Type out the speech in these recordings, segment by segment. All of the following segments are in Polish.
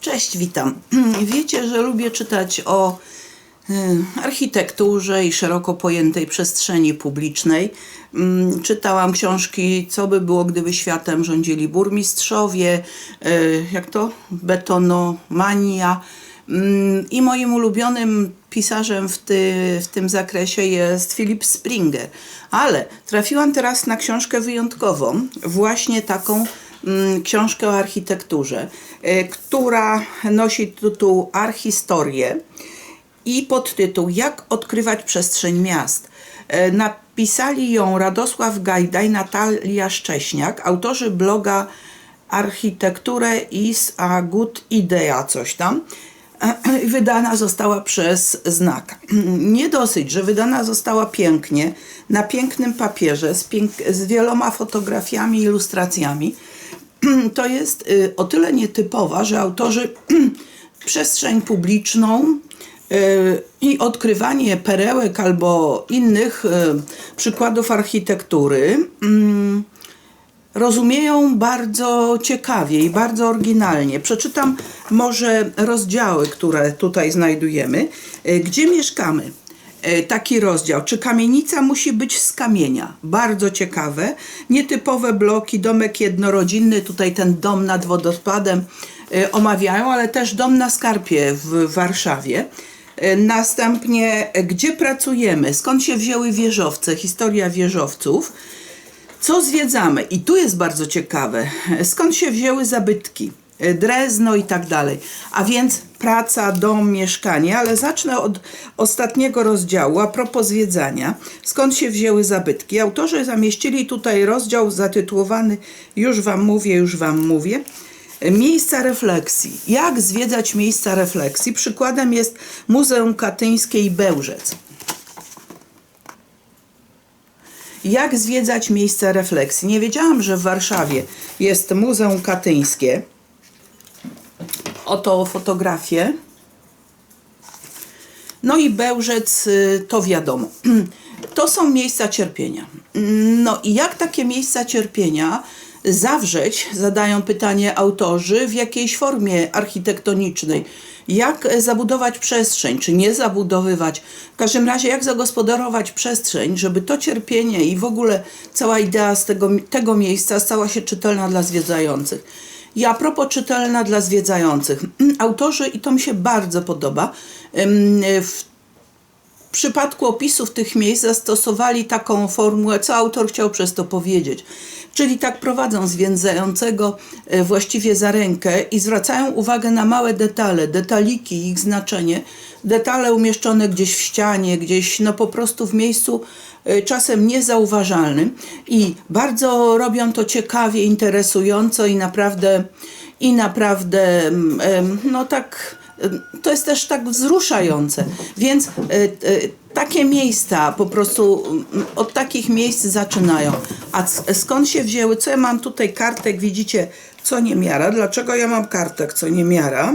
Cześć, witam. Wiecie, że lubię czytać o y, architekturze i szeroko pojętej przestrzeni publicznej. Mm, Czytałam książki Co by było, gdyby światem rządzili burmistrzowie, y, jak to? Betonomania. Mm, I moim ulubionym pisarzem w, ty, w tym zakresie jest Philip Springer. Ale trafiłam teraz na książkę wyjątkową, właśnie taką książkę o architekturze, y, która nosi tytuł Archistorie i podtytuł Jak odkrywać przestrzeń miast. E, Napisali ją Radosław Gajda i Natalia Szcześniak, autorzy bloga Architekturę is a good idea, coś tam. I Wydana została przez Znak. Nie dosyć, że wydana została pięknie, na pięknym papierze, z, pięk- z wieloma fotografiami ilustracjami. To jest y, o tyle nietypowa, że autorzy przestrzeń publiczną y, i odkrywanie perełek albo innych y, przykładów architektury mm, rozumieją bardzo ciekawie i bardzo oryginalnie. Przeczytam może rozdziały, które tutaj znajdujemy. Gdzie mieszkamy? Y, Taki rozdział. Czy kamienica musi być z kamienia? Bardzo ciekawe. Nietypowe bloki, domek jednorodzinny, tutaj ten dom nad wodospadem y, omawiają, ale też dom na Skarpie w Warszawie. Y, Następnie, gdzie pracujemy? Skąd się wzięły wieżowce? Historia wieżowców. Co zwiedzamy? I tu jest bardzo ciekawe. Skąd się wzięły zabytki? Drezno i tak dalej. A więc praca, dom, mieszkanie, ale zacznę od ostatniego rozdziału a propos zwiedzania. Skąd się wzięły zabytki? Autorzy zamieścili tutaj rozdział zatytułowany Już Wam mówię, już Wam mówię. Miejsca refleksji. Jak zwiedzać miejsca refleksji? Przykładem jest Muzeum Katyńskie i Bełżec. Jak zwiedzać miejsca refleksji? Nie wiedziałam, że w Warszawie jest Muzeum Katyńskie. Oto fotografie. No i Bełżec, y, to wiadomo. To są miejsca cierpienia. No i jak takie miejsca cierpienia zawrzeć, zadają pytanie autorzy, w jakiejś formie architektonicznej? Jak zabudować przestrzeń, czy nie zabudowywać? W każdym razie, jak zagospodarować przestrzeń, żeby to cierpienie i w ogóle cała idea z tego, tego miejsca stała się czytelna dla zwiedzających. I a propos czytelna dla zwiedzających. Autorzy, i to mi się bardzo podoba, w przypadku opisów tych miejsc zastosowali taką formułę, co autor chciał przez to powiedzieć. Czyli tak prowadzą zwiedzającego e, właściwie za rękę i zwracają uwagę na małe detale, detaliki, ich znaczenie. Detale umieszczone gdzieś w ścianie, gdzieś no po prostu w miejscu e, czasem niezauważalnym i bardzo robią to ciekawie, interesująco i naprawdę, i naprawdę em, no tak to jest też tak wzruszające. Więc e, e, takie miejsca po prostu mm, od takich miejsc zaczynają. A skąd się wzięły? Co ja mam tutaj kartek, widzicie, co nie miara. Dlaczego ja mam kartek, co nie miara?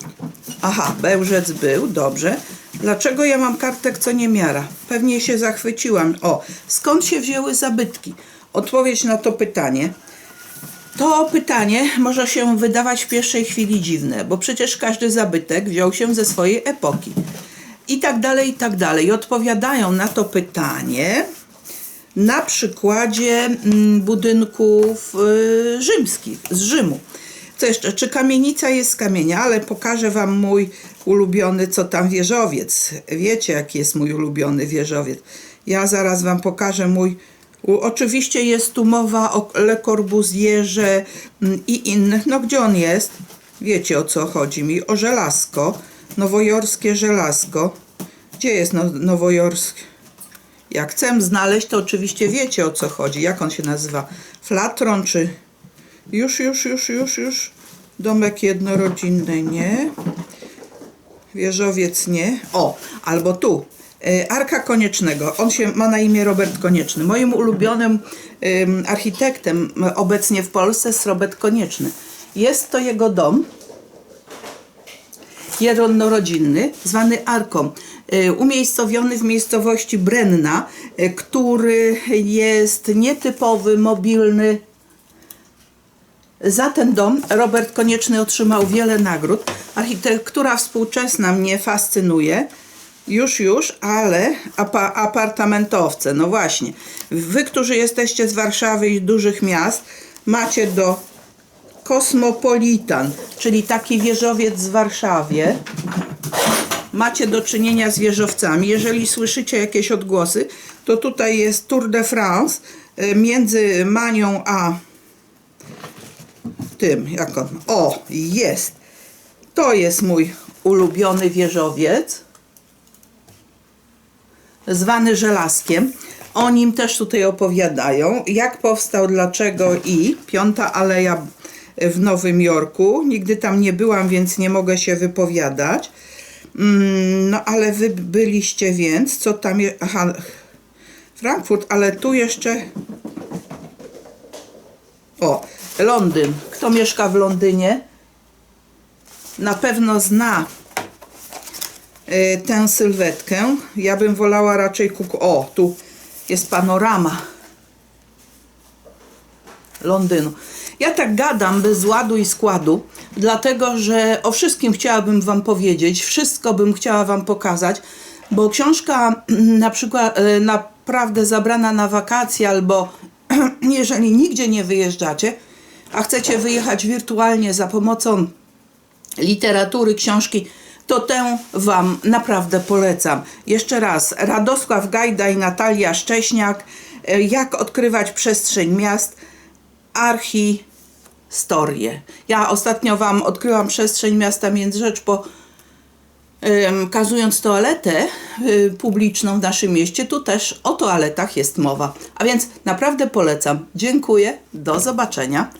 Aha, Bełżec był, dobrze. Dlaczego ja mam kartek, co nie miara? Pewnie się zachwyciłam. O, skąd się wzięły zabytki? Odpowiedź na to pytanie. To pytanie może się wydawać w pierwszej chwili dziwne, bo przecież każdy zabytek wziął się ze swojej epoki. I tak dalej, i tak dalej. I odpowiadają na to pytanie na przykładzie mm, budynków y, rzymskich, z Rzymu. Co jeszcze? Czy kamienica jest z kamienia? Ale pokażę Wam mój ulubiony, co tam wieżowiec. Wiecie, jaki jest mój ulubiony wieżowiec. Ja zaraz Wam pokażę mój. Oczywiście jest tu mowa o Le Corbusierze mm, i innych. No gdzie on jest? Wiecie o co chodzi mi. O żelazko. Nowojorskie żelazko. Gdzie jest no, nowojorskie? Jak chcę znaleźć, to oczywiście wiecie o co chodzi. Jak on się nazywa? Flatron czy... Już, już, już, już, już. Domek jednorodzinny, nie. Wieżowiec, nie. O, albo tu. E, Arka Koniecznego. On się ma na imię Robert Konieczny. Moim ulubionym ym, architektem obecnie w Polsce jest Robert Konieczny. Jest to jego dom jednorodzinny, zwany Arką, y, umiejscowiony w miejscowości Brenna, y, który jest nietypowy, mobilny, za ten dom Robert Konieczny otrzymał wiele nagród. Architektura współczesna mnie fascynuje. Już, już, ale apa apartamentowce, no właśnie. Wy, którzy jesteście z Warszawy i dużych miast, macie do Kosmopolitan, czyli taki wieżowiec w Warszawie. Macie do czynienia z wieżowcami. Jeżeli słyszycie jakieś odgłosy, to tutaj jest Tour de France y, między Manią a tym, jak on, o, jest. To jest mój ulubiony wieżowiec, zwany Żelazkiem. O nim też tutaj opowiadają, jak powstał, dlaczego i Piąta Aleja w Nowym Jorku. Nigdy tam nie byłam, więc nie mogę się wypowiadać. Mm, No ale wy byliście więc, co tam jest, aha, Frankfurt, ale tu jeszcze o, Londyn. Kto mieszka w Londynie? Na pewno zna tę sylwetkę. Ja bym wolała raczej kuk. O, tu jest panorama Londynu. Ja tak gadam bez ładu i składu, dlatego że o wszystkim chciałabym Wam powiedzieć, wszystko bym chciała Wam pokazać, bo książka na przykład y, naprawdę zabrana na wakacje albo jeżeli nigdzie nie wyjeżdżacie, a chcecie wyjechać wirtualnie za pomocą literatury, książki, to tę Wam naprawdę polecam. Jeszcze raz, Radosław Gajda i Natalia Szcześniak, e, jak odkrywać przestrzeń miast, archistorie. Ja ostatnio Wam odkryłam przestrzeń miasta Międzyrzecz po kazując toaletę y, publiczną w naszym mieście, tu też o toaletach jest mowa. A więc naprawdę polecam. Dziękuję, do zobaczenia.